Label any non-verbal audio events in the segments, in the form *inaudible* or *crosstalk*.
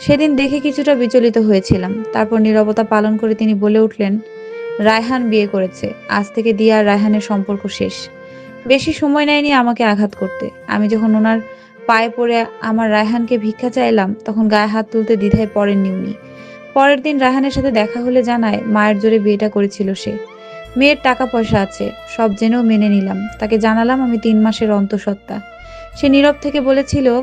সেদিন দেখে কিছুটা বিচলিত হয়েছিলাম। তারপর নীরবতা পালন করে তিনি বলে উঠলেন, রায়হান বিয়ে করেছে। আজ থেকে দিয়া আর রায়হানের সম্পর্ক শেষ। বেশি সময় নেয়নি আমাকে আঘাত করতে। আমি যখন ওনার পায়ে পড়ে আমার রায়হানকে ভিক্ষা চাইলাম, তখন গায়ে হাত তুলতে দ্বিধায় পড়েননি উনি। পরের দিন রায়হানের সাথে দেখা হলে জানায়, মায়ের জোরে বিয়েটা করেছিল সে। মেয়ের টাকা পয়সা আছে, সব জেনেও মেনে নিলাম। তাকে জানালাম আমি তিন মাসের অন্তঃসত্ত্বা। সে নীরব থেকে বলেছিল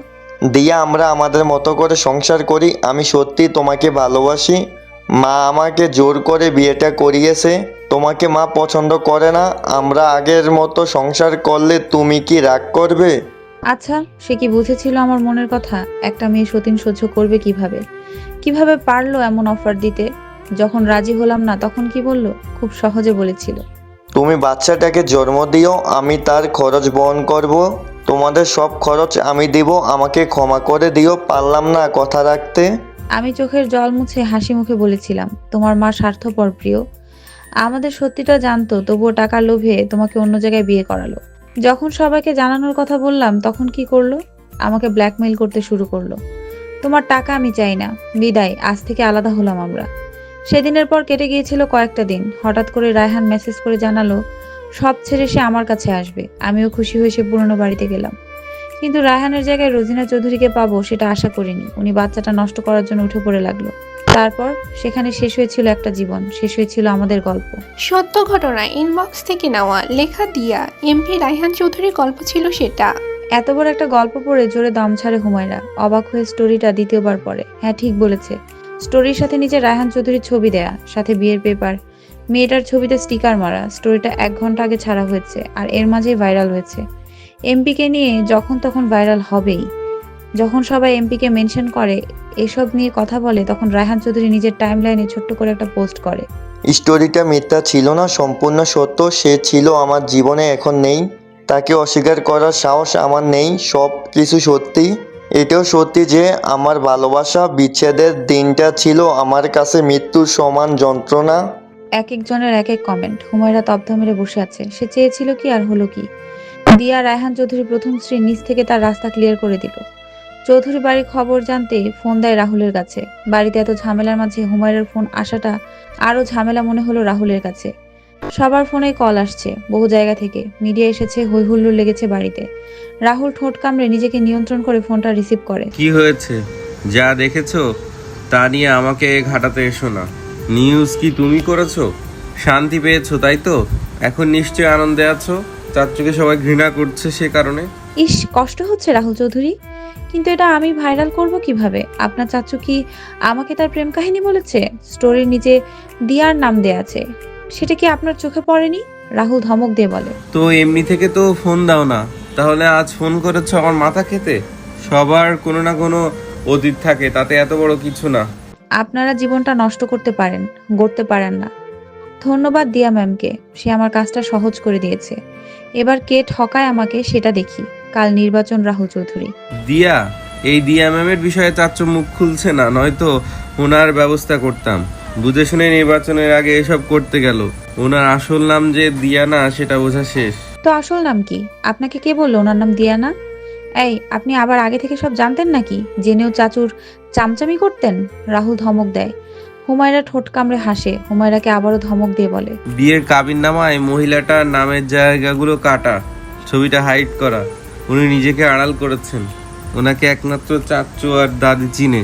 দিয়া আমরা আমাদের মতো করে সংসার করি আমি সত্যি তোমাকে ভালোবাসি। মা আমাকে জোর করে বিয়েটা করিয়েছে তোমাকে মা পছন্দ করে না আমরা আগের মতো সংসার করলে তুমি কি রাগ করবে? আচ্ছা সে কি বুঝেছিল আমার মনের কথা? একটা মেয়ে সতীন সহ্য করবে কীভাবে? কীভাবে পারল এমন অফার দিতে? যখন রাজি হলাম না তখন কি বলল? খুব সহজে বলেছিল। তুমি বাচ্চাটাকে জন্ম দিও আমি তার খরচ বহন করব। তোমাদের সব খরচ আমি দিব, আমাকে ক্ষমা করে দিও, পারলাম না কথা রাখতে। আমি চোখের জল মুছে হাসি মুখে বলেছিলাম, তোমার মা স্বার্থপর, প্রিয়। আমাদের সত্যিটা জানতো, তবুও টাকা লোভে তোমাকে অন্য জায়গায় বিয়ে করালো। যখন সবাইকে জানানোর কথা বললাম, তখন কি করল? আমাকে ব্ল্যাকমেইল করতে শুরু করল। তোমার টাকা আমি চাই না, বিদায়, আজ থেকে আলাদা হলাম আমরা। সেদিনের পর কেটে গিয়েছিল কয়েকটা দিন। হঠাৎ করে রায়হান মেসেজ করে জানালো সব ছেড়ে সে আমার কাছে আসবে। আমিও খুশি হয়ে সে পুরনো বাড়িতে গেলাম। কিন্তু রায়হানের জায়গায় রোজিনা চৌধুরীকে পাবো সেটা আশা করিনি। উনি বাচ্চাটা নষ্ট করার জন্য উঠে পড়ে লাগল। তারপর সেখানে শেষ হয়েছিল একটা জীবন। শেষ হয়েছিল আমাদের গল্প। সত্য ঘটনা ইনবক্স থেকে নেওয়া লেখা দিয়া এমপি রায়হান চৌধুরীর গল্প ছিল সেটা। এত বড় একটা গল্প পড়ে জোরে দম ছাড়ে হুমায়রা। অবাক হয়ে স্টোরিটা দ্বিতীয়বার পড়ে। হ্যাঁ ঠিক বলেছে। স্টোরির সাথে নিচে রায়হান চৌধুরীর ছবি দেয়া সাথে বিয়ের পেপার মেয়েটার ছবিতে স্টিকার মারা, স্টোরিটা এক ঘণ্টা আগে ছাড়া হয়েছে আর এর মাঝেই ভাইরাল হয়েছে। এমপিকে নিয়ে যখন তখন ভাইরাল হবেই। যখন সবাই এমপিকে মেনশন করে, এসব নিয়ে কথা বলে, তখন রায়হান চৌধুরী নিজের টাইমলাইনে ছোট্ট করে একটা পোস্ট করে। স্টোরিটা মিথ্যা ছিল না, সম্পূর্ণ সত্য, সে ছিল আমার জীবনে, এখন নেই। তাকে অস্বীকার করার সাহস আমার নেই, সব কিছু সত্যি। এটাও সত্যি যে আমার ভালোবাসা, বিচ্ছেদের দিনটা ছিল আমার কাছে মৃত্যুর সমান যন্ত্রণা। এক একজনের এক এক কমেন্ট হুমায়রা তব্ধ মেরে বসে আছে। সে চেয়েছিল কি আর হলো কি? দিয়া রায়হান চৌধুরী প্রথম স্ত্রী নিজ থেকে তার রাস্তা ক্লিয়ার করে দিল। চৌধুরী বাড়ির খবর জানতে ফোন দেয় রাহুলের কাছে। বাড়িতে এত ঝামেলার মাঝে হুমায়রার ফোন আসাটা আরও ঝামেলা মনে হলো রাহুলের কাছে। সবার ফোনে কল আসছে বহু জায়গা থেকে। মিডিয়া এসেছে হই হুল্লোড় লেগেছে বাড়িতে। রাহুল ঠোঁট কামড়ে নিজেকে নিয়ন্ত্রণ করে ফোনটা রিসিভ করে। কি হয়েছে? যা দেখেছ, তা নিয়ে আমাকে ঘাটাতে এসো না। নিউজ কি তুমি করেছ? শান্তি পেয়েছ তাই তো? এখন নিশ্চয়ই আনন্দে আছো? চাচ্চুকে সবাই ঘৃণা করছে সে কারণে? ইস কষ্ট হচ্ছে রাহুল চৌধুরী। কিন্তু এটা আমি ভাইরাল করব কীভাবে? আপনার চাচু কি আমাকে তার প্রেম কাহিনী বলেছে? স্টোরির নিচে দিয়ার নাম দেয়া আছে। সেটা কি আপনার চোখে পড়েনি? রাহুল ধমক দিয়ে বলে। তো এমনি থেকে তো ফোন দাও না। তাহলে আজ ফোন করেছ আমার মাথা খেতে? সবার কোনো না কোনো অতীত থাকে তাতে এত বড় কিছু না। আপনারা জীবনটা নষ্ট করতে পারেন গড়তে পারেন না। ধন্যবাদ দিয়া ম্যামকে সে আমার কাজটা সহজ করে দিয়েছে। এবার কে ঠকায় আমাকে সেটা দেখি। কাল নির্বাচন রাহুল চৌধুরী। দিয়া এই দিয়া ম্যামের বিষয়ে চাচ্চু মুখ খুলছে না নয়তো ওনার ব্যবস্থা করতাম। বুঝে শুনে নির্বাচনের আগে এসব করতে গেল। ওনার আসল নাম যে দিয়া না সেটা বোঝা শেষ। তো আসল নাম কি? আপনাকে কে বলল ওনার নাম দিয়ানা এই আপনি আবার আগে থেকে সব জানতেন নাকি? জেনেও চাচুর চামচামি করতেন? রাহুল ধমক দেয়। হুমায়রা ঠোঁট কামড়ে হাসে। হুমায়রাকে আবারও ধমক দিয়ে বলে। বিয়ের কাবিন নামায় মহিলাটার নামের জায়গাগুলো কাটা ছবিটা হাইড করা। উনি নিজেকে আড়াল করেছেন। ওনাকে একমাত্র চাচু আর দাদি চিনে।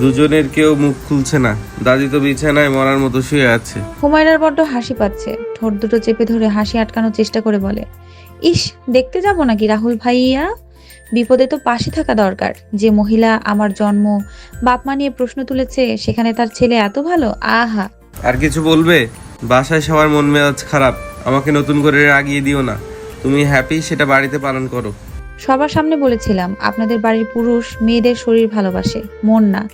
দুজনের কেউ মুখ খুলছে না। দাদি তো বিছানায় মরার মতো শুয়ে আছে। হুমায়রার বড্ড হাসি পাচ্ছে। ঠোঁট দুটো চেপে ধরে হাসি আটকানোর চেষ্টা করে বলে ইস দেখতে যাব নাকি রাহুল ভাইয়া? বিপদে তো পাশে থাকা দরকার। যে মহিলা আমার জন্ম বাপ মা নিয়ে প্রশ্ন তুলেছে সেখানে তার ছেলে এত ভালো? আহা। আর কিছু বলবে? বাসায় সবার মন মেজাজ খারাপ। আমাকে নতুন করে রাগিয়ে দিও না। তুমি হ্যাপি সেটা বাড়িতে পালন করো। সবার সামনে বলেছিলাম আপনাদের বাড়ির পুরুষ মেয়েদের শরীর ভালোবাসে মন না।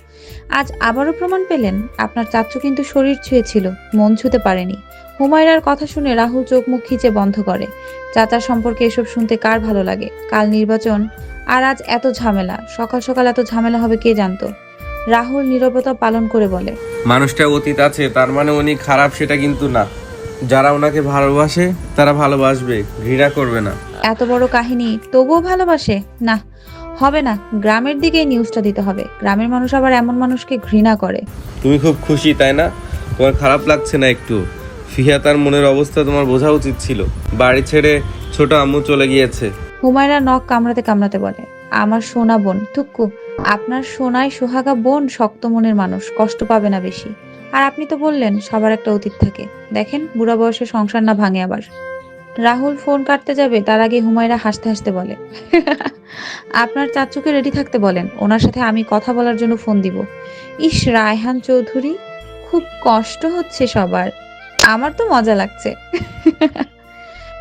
আজ আবারও প্রমাণ পেলেন আপনার চাচ্চু কিন্তু শরীর ছুঁয়েছিল মন ছুঁতে পারেনি। হুমায়রার কথা শুনে রাহুল চোখ মুখ খিচে বন্ধ করে। চাচার সম্পর্কে এসব শুনতে কার ভালো লাগে? কাল নির্বাচন আর আজ এত ঝামেলা। সকাল সকাল এত ঝামেলা হবে কে জানতো? রাহুল নীরবতা পালন করে বলে। মানুষটা অতীত আছে তার মানে উনি খারাপ সেটা কিন্তু না। যারা ওনাকে ভালোবাসে তারা ভালোবাসবে ঘৃণা করবে না। এত বড় কাহিনী তবুও ভালোবাসে? না হবে না। গ্রামের দিকে নিউজটা দিতে হবে। গ্রামের মানুষ আবার এমন মানুষকে ঘৃণা করে। তুমি খুব খুশি তাই না? তোমার খারাপ লাগছে না একটু? ফিহা তার মনের অবস্থা তোমার বোঝা উচিত ছিল। বাড়ি ছেড়ে ছোট আম্মু চলে গিয়েছে। হুমায়রা নখ কামড়াতে কামড়াতে বলে, আমার সোনা বোন থুক্কু আপনার সোনায় সোহাগা বোন শক্ত মনের মানুষ, কষ্ট পাবে না বেশি। আর আপনি তো বললেন, সবার একটা অতীত থাকে। দেখেন, বুড়া বয়সে সংসার না ভাঙে আবার। রাহুল ফোন কাটতে যাবে, তার আগে হুমায়রা হাসতে হাসতে বলে, *laughs* আপনার চাচুকে রেডি থাকতে বলেন, ওনার সাথে আমি কথা বলার জন্য ফোন দিব। ইস, রায়হান চৌধুরী, খুব কষ্ট হচ্ছে সবার। আমার তো মজা লাগছে।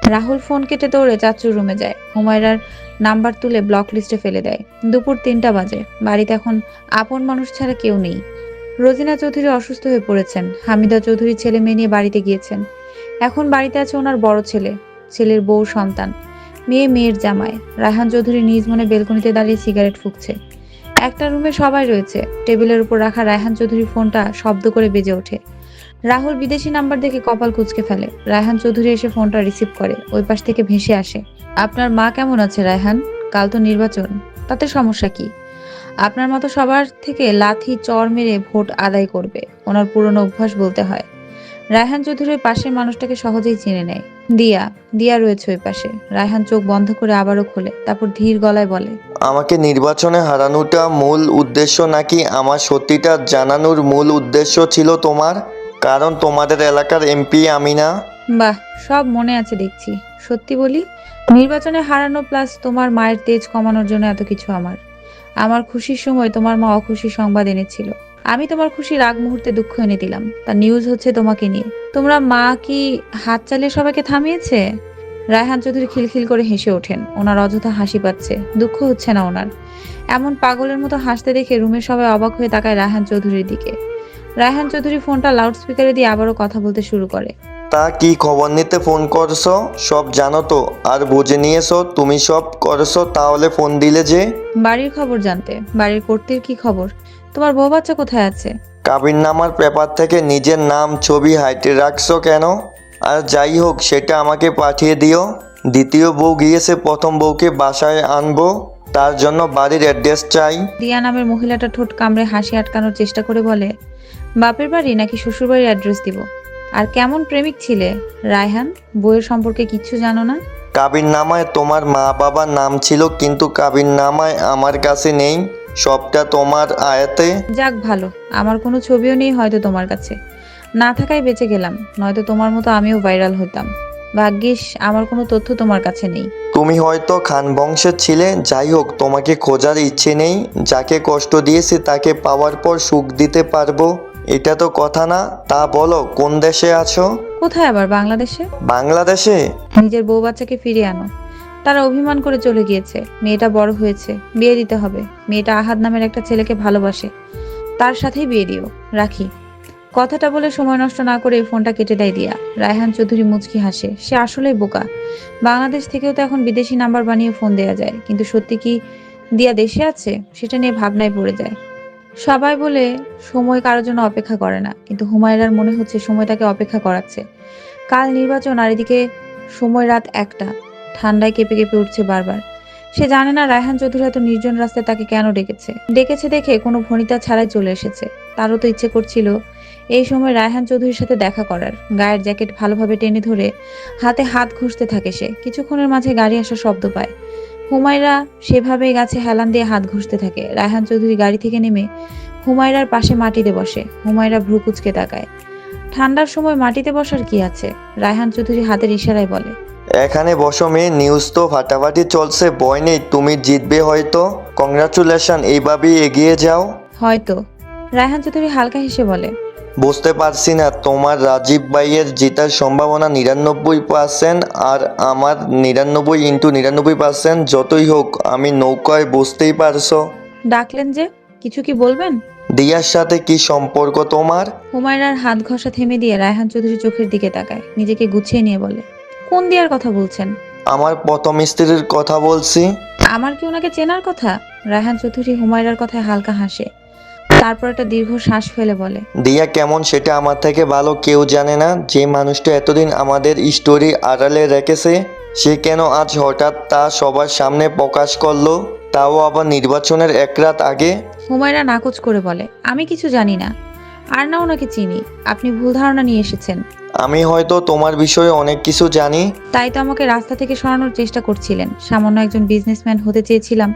রাহুল ফোন কেটে দৌড়ে চাচুর রুমে যায়। হুমায়রার নাম্বার তুলে ব্লক লিস্টে ফেলে দেয়। দুপুর তিনটা বাজে। বাড়িতে এখন আপন মানুষ ছাড়া কেউ নেই। রোজিনা চৌধুরী অসুস্থ হয়ে পড়েছেন। হামিদা চৌধুরী ছেলে মেয়ে নিয়ে বাড়িতে গিয়েছেন। এখন বাড়িতে আছে ওনার বড় ছেলে। ছেলের বউ সন্তান। মেয়ে মেয়ের জামায় রায়হান চৌধুরী নিজ মনে বেলকনিতে দাঁড়িয়ে সিগারেট ফুঁকছে। একটা রুমে সবাই রয়েছে। টেবিলের উপর রাখা রায়হান চৌধুরীর ফোনটা শব্দ করে বেজে ওঠে। রাহুল বিদেশি নাম্বার দেখে কপাল কুচকে ফেলে। রায়হান চৌধুরী এসে ফোনটা রিসিভ করে। ওই পাশ থেকে ভেসে আসে, আপনার মা কেমন আছে রায়হান? কাল তো নির্বাচন, তাতে সমস্যা কি? আপনার মতো সবার থেকে লাথি, চর মেরে ভোট আদায় করবে, ওনার পুরনো অভ্যাস বলতে হয়। রায়হান চৌধুরীর পাশের মানুষটাকে সহজেই চিনে নেয়। দিয়া দিয়া রয়েছে ওই পাশে। রায়হান চোখ বন্ধ করে আবারও খোলে, তারপর ধীর গলায় বলে, আমাকে নির্বাচনে হারানোটা মূল উদ্দেশ্য নাকি আমার সত্যিটা জানানোর মূল উদ্দেশ্য ছিল তোমার? কারণ তোমাদের এলাকার এমপি আমি না বাহ, সব মনে আছে দেখছি। সত্যি বলি, নির্বাচনে হারানো প্লাস তোমার মায়ের তেজ কমানোর জন্য এত কিছু আমার। আমার খুশির সময় তোমার মা অখুশি সংবাদ এনেছিল। আমি তোমার খুশির আগ মুহূর্তে দুঃখ এনে দিলাম। তার নিউজ হচ্ছে তোমাকে নিয়ে। তোমরা মা কি হাত চালিয়ে সবাইকে থামিয়েছে? রায়হান চৌধুরী খিলখিল করে হেসে ওঠেন। ওনার অযথা হাসি পাচ্ছে। দুঃখ হচ্ছে না ওনার। এমন পাগলের মতো হাসতে দেখে রুমের সবাই অবাক হয়ে তাকায় রায়হান চৌধুরীর দিকে। রায়হান চৌধুরী ফোনটা লাউড স্পিকারে দিয়ে আবারও কথা বলতে শুরু করে। তা কি খবর নিতে ফোন করছ? সব জানো তো আর বুঝে নিয়েছো তুমি সব করছ তাহলে ফোন দিলে যে। বাড়ির খবর জানতে। বাড়ির কর্তীর কি খবর? তোমার বউ বাচ্চা কোথায় আছে? কাবির নামার পেপার থেকে নিজের নাম ছবি হাইটে রাখছো কেন? আর যাই হোক সেটা আমাকে পাঠিয়ে দিও। দ্বিতীয় বউ গিয়েছে প্রথম বউকে বাসায় আনব। তার জন্য বাড়ির অ্যাড্রেস চাই। দিয়া নামের মহিলাটা ঠোঁট কামড়ে হাসি আটকানোর চেষ্টা করে বলে বাপের বাড়ি নাকি শ্বশুর বাড়ির অ্যাড্রেস দিব? আর কেমন প্রেমিক ছিলে? রায়হান বইয়ের সম্পর্কে কিচ্ছু জানো না? কাবির নামায় তোমার মা বাবার নাম ছিল কিন্তু কাবির নামায় আমার কাছে নেই। সবটা তোমার আয়াতে। যাক ভালো আমার কোনো ছবিও নেই হয়তো তোমার কাছে। না থাকায় বেঁচে গেলাম নয়তো তোমার মতো আমিও ভাইরাল হতাম। ভাগ্যিস আমার কোনো তথ্য তোমার কাছে নেই। তুমি হয়তো খান বংশের ছিলে যাই হোক তোমাকে খোঁজার ইচ্ছে নেই। যাকে কষ্ট দিয়েছে তাকে পাওয়ার পর সুখ দিতে পারব। এটা তো কথা না তা বলো কোন দেশে আছো? কোথায় আবার বাংলাদেশে? বাংলাদেশে? নিজের বউ বাচ্চাকে ফিরিয়ে আনো। তারা অভিমান করে চলে গিয়েছে। মেয়েটা বড় হয়েছে বিয়ে দিতে হবে। মেয়েটা আহাদ নামের একটা ছেলেকে ভালোবাসে। তার সাথেই বিয়ে দিও। রাখি। কথাটা বলে সময় নষ্ট না করে ফোনটা কেটে দেয় দিয়া। রায়হান চৌধুরী মুচকি হাসে। সে আসলেই বোকা। বাংলাদেশ থেকেও তো এখন বিদেশি নাম্বার বানিয়ে ফোন দেয়া যায়। কিন্তু সত্যি কি দিয়া দেশে আছে? সেটা নিয়ে ভাবনায় পড়ে যায়। সবাই বলে, সময় কারোর জন্য অপেক্ষা করে না। কিন্তু হুমায়রার মনে হচ্ছে সময় তাকে অপেক্ষা করাচ্ছে। কাল নির্বাচন, আর এদিকে সময় রাত একটা। ঠান্ডায় কেঁপে কেঁপে উঠছে বারবার। সে জানে না, রায়হান চৌধুরী এত নির্জন রাস্তায় তাকে কেন ডেকেছে। ডেকেছে দেখে কোনো ভনিতা ছাড়াই চলে এসেছে। তারও তো ইচ্ছে করছিল, এই সময় রায়হান চৌধুরীর সাথে দেখা করার। গায়ের জ্যাকেট ভালোভাবে টেনে ধরে হাতে হাত ঘষতে থাকে সে। কিছুক্ষণের মাঝে গাড়ি আসার শব্দ পায়। হুমায়রা সেভাবে গাছে হেলান দিয়ে হাত ঘষতে থাকে। রায়হান চৌধুরী গাড়ি থেকে নেমে হুমায়রার পাশে মাটিতে বসে। হুমায়রা ভ্রু কুচকে তাকায়। ঠান্ডার সময় মাটিতে বসার কি আছে? রায়হান চৌধুরী হাতের ইশারায় বলে। এখানে বসো মেয়ে নিউজ তো ফাটাফাটি চলছে ভয় নেই তুমি জিতবে হয়তো। কংগ্রাচুলেশন এইভাবেই এগিয়ে যাও। হয়তো। রায়হান চৌধুরী হালকা হেসে বলে। বুঝতে পারছি না তোমার রাজীব ভাইয়ের জেতার সম্ভাবনা নিরানব্বই পার্সেন্ট আর আমার নিরানব্বই ইন্টু নিরানব্বই পার্সেন্ট যতই হোক আমি নৌকায় বুঝতেই পারছ। ডাকলেন যে কিছু কি বলবেন? দিয়ার সাথে কি সম্পর্ক তোমার? হুমায়রার হাত ঘষা থেমে দিয়ে রায়হান চৌধুরী চোখের দিকে তাকায় নিজেকে গুছিয়ে নিয়ে বলে কোন দিয়ার কথা বলছেন? আমার প্রথম স্ত্রীর কথা বলছি। আমার কি ওনাকে চেনার কথা? রায়হান চৌধুরী হুমায়রার কথায় হালকা হাসে। তারপর একটা দীর্ঘ শ্বাস ফেলে বলে দিয়া কেমন সেটা আমার থেকে ভালো কেউ জানে না। যে মানুষটা এতদিন আমাদের স্টোরি আড়ালে রেখেছে সে কেন আজ হঠাৎ তা সবার সামনে প্রকাশ করল? তাও আবার নির্বাচনের এক রাত আগে? হুমায়রা নাকচ করে বলে আমি কিছু জানি না। আর না ওনাকে চিনি। আপনি ভুল ধারণা নিয়ে এসেছেন। আমি হয়তো তোমার বিষয়ে অনেক কিছু জানি। তাই তো আমাকে রাস্তা থেকে সরানোর চেষ্টা করছিলেন। সামান্য একজন বিজনেসম্যান হতে চেয়েছিলাম।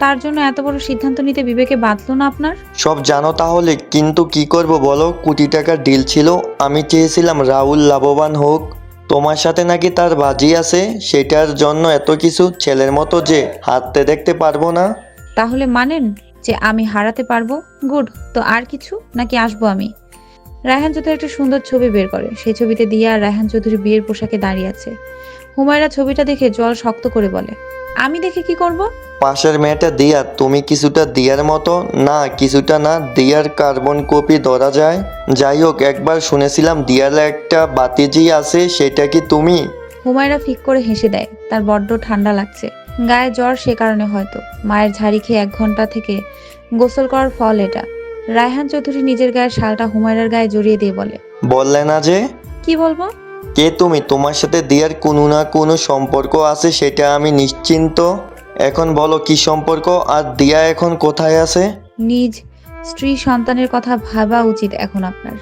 তার জন্য এত বড় সিদ্ধান্ত নিতে বিবেকে বাঁধলো না আপনার? সব জানো তাহলে কিন্তু কি করব বলো? কোটি টাকার ডিল ছিল আমি চেয়েছিলাম রাহুল লাভবান হোক। তোমার সাথে নাকি তার বাজি আছে? সেটার জন্য এত কিছু ছেলের মতো যে হাঁটতে দেখতে পারব না। তাহলে মানেন যে আমি হারাতে পারব? গুড তো আর কিছু? নাকি আসব আমি? রায়হান চৌধুরী একটা সুন্দর ছবি বের করে। সেই ছবিতে দিয়া আর রায়হান চৌধুরী বিয়ের পোশাকে দাঁড়িয়ে আছে। হুমায়রা ছবিটা দেখে জল শক্ত করে বলে আমি দেখে কি করব? পাশের মেয়েটা দিয়া তুমি কিছুটা দিয়ার মতো? না কিছুটা না দিয়ার কার্বন কপি ধরা যায়। যাই হোক একবার শুনেছিলাম দিয়ার একটা বাতিজি আছে সেটা কি তুমি? হুমায়রা ফিক করে হেসে দেয় তার বড্ড ঠান্ডা লাগছে। গায়ে জ্বর সে কারণে হয়তো। মায়ের ঝাড়ি খেয়ে এক ঘণ্টা থেকে গোসল করার ফল এটা। রায়হান চৌধুরী নিজের গায়ের শালটা হুমায়রার গায়ে জড়িয়ে দিয়ে বলে বললে না যে। কি বলব? কে তুমি? তোমার সাথে দিয়ার কোনো না কোনো সম্পর্ক আছে সেটা আমি নিশ্চিন্ত। এখন বলো কি সম্পর্ক? আর দিয়া এখন কোথায় আছে? নিজ স্ত্রী সন্তানের কথা ভাবা উচিত এখন আপনার।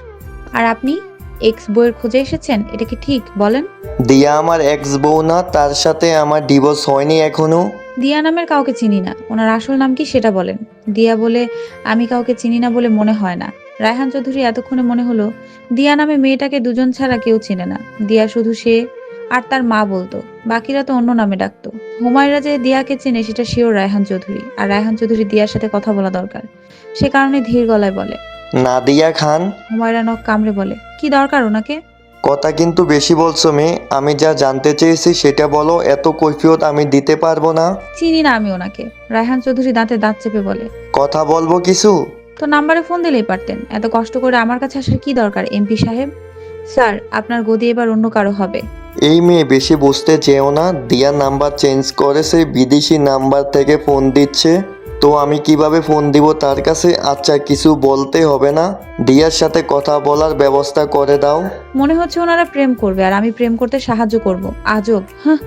আর আপনি এক্স বইয়ের খোঁজে এসেছেন? এটা কি ঠিক? বলেন। দিয়া আমার এক্স বউ না তার সাথে আমার ডিভোর্স হয়নি এখনও। দিয়া নামের কাউকে চিনি না। ওনার আসল নাম কি সেটা বলেন। দিয়া বলে আমি কাউকে চিনি না বলে মনে হয় না। রায়হান চৌধুরী এতক্ষণে মনে হলো দিয়া নামে মেয়েটাকে দুজন ছাড়া কেউ চেনে না। দিয়া শুধু সে আর তার মা বলতো বাকিরা তো অন্য নামে ডাকতো। হুমায়রা যে দিয়াকে চেনে সেটা শিওর রায়হান চৌধুরী। আর রায়হান চৌধুরী দিয়ার সাথে কথা বলা দরকার। সে কারণে ধীর গলায় বলে নাদিয়া খান? হুমায়রা নখ কামড়ে বলে কি দরকার ওনাকে? কথা কিন্তু বেশি বলছো মেয়ে আমি যা জানতে চেয়েছি সেটা বলো এত কৈফিয়ত আমি দিতে পারব না? চিনি না আমি ওনাকে। রায়হান চৌধুরী দাঁতে দাঁত চেপে বলে কথা বলব কিছু? তো নাম্বারে ফোন দিলেই পারতেন। এত কষ্ট করে আমার কাছে আসার কি দরকার এমপি সাহেব? স্যার আপনার গদি এবার অন্য কারও হবে। এই মেয়ে বেশি বুঝতে চেয়েও না দিয়া নাম্বার চেঞ্জ করে সে বিদেশি নাম্বার থেকে ফোন দিচ্ছে। তো আমি কীভাবে ফোন দিব তার কাছে? আচ্ছা কিছু বলতে হবে না। দিয়ার সাথে কথা বলার ব্যবস্থা করে দাও। মনে হচ্ছে ওনারা প্রেম করবে আর আমি প্রেম করতে সাহায্য করব। আজব হ্যাঁ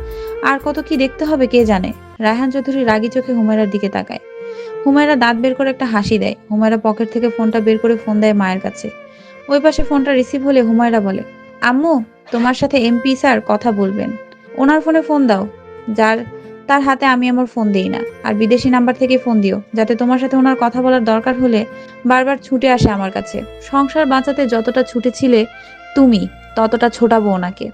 আর কত কি দেখতে হবে কে জানে? রায়হান চৌধুরী রাগী চোখে হুমায়রার দিকে তাকায়। হুমায়রা দাঁত বের করে একটা হাসি দেয়। হুমায়রা পকেট থেকে ফোনটা বের করে ফোন দেয় মায়ের কাছে। ওই পাশে ফোনটা রিসিভ হলে হুমায়রা বলে, আম্মু, তোমার সাথে এমপি স্যার কথা বলবেন। ওনার ফোনে ফোন দাও। যার, তার হাতে আমি আমার ফোন দিই না। আর বিদেশি নাম্বার থেকে ফোন দিও, যাতে তোমার সাথে ওনার কথা বলার দরকার হলে বারবার ছুটে আসে আমার কাছে। সংসার বাঁচাতে যতটা ছুটেছিলে তুমি, ততটা ছোটাবো ওনাকে।